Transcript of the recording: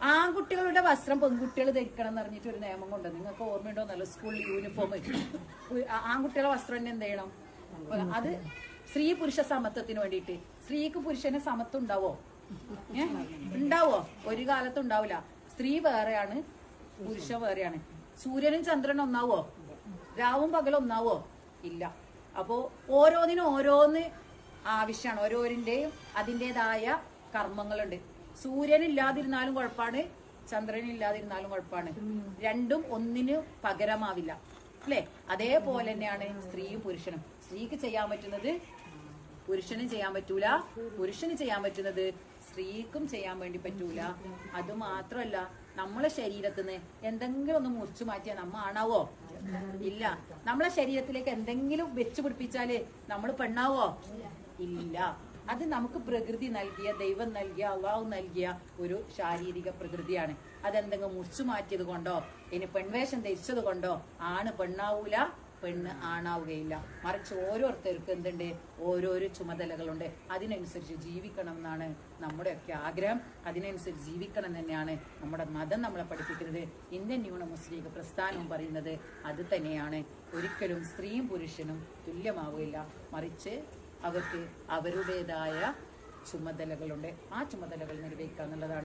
ആൺകുട്ടികളുടെ വസ്ത്രം പെൺകുട്ടികൾ ധരിക്കണം എന്ന് പറഞ്ഞിട്ട് ഒരു നിയമം കൊണ്ട് നിങ്ങൾക്ക് ഓർമ്മയുണ്ടോ? നല്ല സ്കൂളിൽ യൂണിഫോം ആൺകുട്ടികളുടെ വസ്ത്രം തന്നെ എന്ത് ചെയ്യണം? അത് സ്ത്രീ പുരുഷ സമത്വത്തിന് വേണ്ടിയിട്ട്. സ്ത്രീക്ക് പുരുഷന് സമത്വം ഉണ്ടാവോ? ഉണ്ടാവോ? ഒരു കാലത്തും ഉണ്ടാവില്ല. സ്ത്രീ വേറെയാണ് പുരുഷൻ വേറെയാണ്. സൂര്യനും ചന്ദ്രനും ഒന്നാവോ? രാവും പകലും ഒന്നാവോ? ഇല്ല. അപ്പോ ഓരോന്നിനും ഓരോന്ന് ആവശ്യമാണ്. ഓരോരിന്റെയും അതിന്റെതായ കർമ്മങ്ങളുണ്ട്. സൂര്യൻ ഇല്ലാതിരുന്നാലും കുഴപ്പമാണ് ചന്ദ്രൻ ഇല്ലാതിരുന്നാലും കുഴപ്പമാണ് രണ്ടും ഒന്നിന് പകരമാവില്ല. അല്ലേ? അതേപോലെ തന്നെയാണ് സ്ത്രീയും പുരുഷനും. സ്ത്രീക്ക് ചെയ്യാൻ പറ്റുന്നത് പുരുഷന് ചെയ്യാൻ പറ്റൂല പുരുഷന് ചെയ്യാൻ പറ്റുന്നത് സ്ത്രീക്കും ചെയ്യാൻ വേണ്ടി പറ്റൂല. അത് മാത്രമല്ല നമ്മളെ ശരീരത്തിൽ നിന്ന് എന്തെങ്കിലും ഒന്ന് മുറിച്ചു മാറ്റിയാൽ നമ്മ ആണാവോ? ഇല്ല. നമ്മളെ ശരീരത്തിലേക്ക് എന്തെങ്കിലും വെച്ചു പിടിപ്പിച്ചാൽ നമ്മൾ പെണ്ണാവോ? ഇല്ല. അത് നമുക്ക് പ്രകൃതി നൽകിയ ദൈവം നൽകിയ അള്ളാഹു നൽകിയ ഒരു ശാരീരിക പ്രകൃതിയാണ്. അതെന്തെങ്കിലും മുറിച്ചു മാറ്റിയത് കൊണ്ടോ ഇനി പെൺവേഷം ധരിച്ചത് കൊണ്ടോ ആണ് പെണ്ണാവൂല പെണ്ണ് ആണാവുകയില്ല. മറിച്ച് ഓരോരുത്തർക്കും എന്തുണ്ട്? ഓരോരോ ചുമതലകളുണ്ട്. അതിനനുസരിച്ച് ജീവിക്കണം എന്നാണ് നമ്മുടെയൊക്കെ ആഗ്രഹം. അതിനനുസരിച്ച് ജീവിക്കണം തന്നെയാണ് നമ്മുടെ മതം നമ്മളെ പഠിപ്പിക്കുന്നത്. ഇന്ത്യൻ ന്യൂന മുസ്ലിം പ്രസ്ഥാനവും പറയുന്നത് അത് തന്നെയാണ്. ഒരിക്കലും സ്ത്രീയും പുരുഷനും തുല്യമാവുകയില്ല. മറിച്ച് അവർക്ക് അവരുടേതായ ചുമതലകളുണ്ട്. ആ ചുമതലകൾ നിർവഹിക്കുക എന്നുള്ളതാണ്